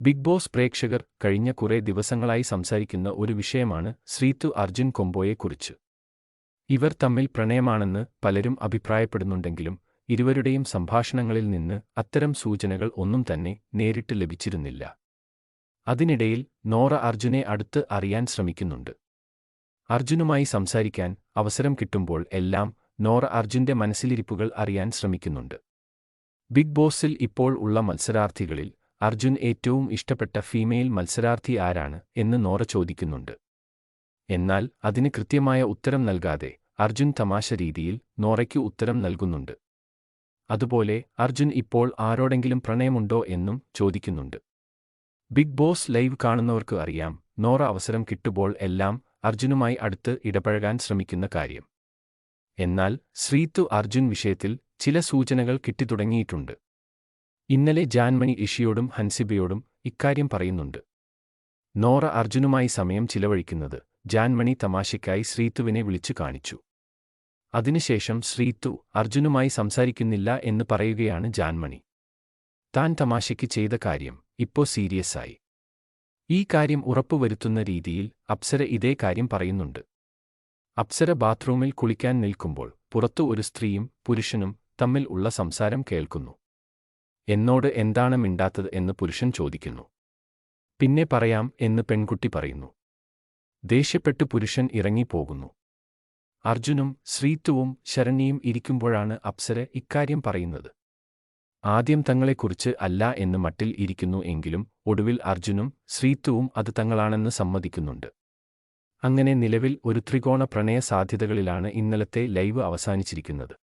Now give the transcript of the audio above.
Big boss പ്രേക്ഷകർ കഴിഞ്ഞ കുറേ ദിവസങ്ങളായി സംസാരിക്കുന്ന ഒരു വിഷയമാണ് ശ്രീതു അർജുൻ കൊമ്പോയെക്കുറിച്ച് ഇവർ തമ്മിൽ പ്രണയമാണെന്ന് പലരും അഭിപ്രായപ്പെടുന്നുണ്ടെങ്കിലും ഇരുവരുടെയും സംഭാഷണങ്ങളിൽ നിന്ന് അത്തരം സൂചനകൾ ഒന്നും തന്നെ നേരിട്ട് ലഭിച്ചിരുന്നില്ല. അതിനിടയിൽ നോറ അർജുനെ അടുത്ത് അറിയാൻ ശ്രമിക്കുന്നുണ്ട്. അർജുനുമായി സംസാരിക്കാൻ അവസരം കിട്ടുമ്പോൾ എല്ലാം നോറ അർജുന്റെ മനസ്സിലിരിപ്പുകൾ അറിയാൻ ശ്രമിക്കുന്നുണ്ട്. ബിഗ് ബോസിൽ ഇപ്പോൾ ഉള്ള മത്സരാർത്ഥികളിൽ അർജുൻ ഏറ്റവും ഇഷ്ടപ്പെട്ട ഫീമെയിൽ മത്സരാർത്ഥി ആരാണ് എന്ന് നോറ ചോദിക്കുന്നുണ്ട്. എന്നാൽ അതിന് കൃത്യമായ ഉത്തരം നൽകാതെ അർജുൻ തമാശ രീതിയിൽ നോറയ്ക്ക് ഉത്തരം നൽകുന്നുണ്ട്. അതുപോലെ അർജുൻ ഇപ്പോൾ ആരോടെങ്കിലും പ്രണയമുണ്ടോ എന്നും ചോദിക്കുന്നുണ്ട്. ബിഗ് ബോസ് ലൈവ് കാണുന്നവർക്ക് അറിയാം നോറ അവസരം കിട്ടുമ്പോൾ എല്ലാം അർജുനുമായി അടുത്ത് ഇടപഴകാൻ ശ്രമിക്കുന്ന കാര്യം. എന്നാൽ ശ്രീത്തു അർജുൻ വിഷയത്തിൽ ചില സൂചനകൾ കിട്ടിത്തുടങ്ങിയിട്ടുണ്ട്. ഇന്നലെ ജാൻമണി ഇഷിയോടും ഹൻസിബയോടും ഇക്കാര്യം പറയുന്നുണ്ട്. നോറ അർജുനുമായി സമയം ചിലവഴിക്കുന്നത് ജാൻമണി തമാശയ്ക്കായി ശ്രീത്തുവിനെ വിളിച്ചു കാണിച്ചു. അതിനുശേഷം ശ്രീത്തു അർജുനുമായി സംസാരിക്കുന്നില്ല എന്ന് പറയുകയാണ് ജാൻമണി. താൻ തമാശയ്ക്ക് ചെയ്ത കാര്യം ഇപ്പോ സീരിയസായി ഈ കാര്യം ഉറപ്പുവരുത്തുന്ന രീതിയിൽ അപ്സര ഇതേ കാര്യം പറയുന്നുണ്ട്. അപ്സര ബാത്റൂമിൽ കുളിക്കാൻ നിൽക്കുമ്പോൾ പുറത്തു ഒരു സ്ത്രീയും പുരുഷനും തമ്മിൽ ഉള്ള സംസാരം കേൾക്കുന്നു. എന്നോട് എന്താണ് മിണ്ടാത്തത് എന്ന് പുരുഷൻ ചോദിക്കുന്നു. പിന്നെ പറയാം എന്ന് പെൺകുട്ടി പറയുന്നു. ദേഷ്യപ്പെട്ട് പുരുഷൻ ഇറങ്ങിപ്പോകുന്നു. അർജുനും ശ്രീത്തുവും ശരണിയും ഇരിക്കുമ്പോഴാണ് അപ്സര ഇക്കാര്യം പറയുന്നത്. ആദ്യം തങ്ങളെക്കുറിച്ച് അല്ല എന്ന് മട്ടിൽ ഇരിക്കുന്നു എങ്കിലും ഒടുവിൽ അർജുനും ശ്രീത്തുവും അത് തങ്ങളാണെന്ന് സമ്മതിക്കുന്നുണ്ട്. അങ്ങനെ നിലവിൽ ഒരു ത്രികോണ പ്രണയ സാധ്യതകളിലാണ് ഇന്നലത്തെ ലൈവ് അവസാനിച്ചിരിക്കുന്നത്.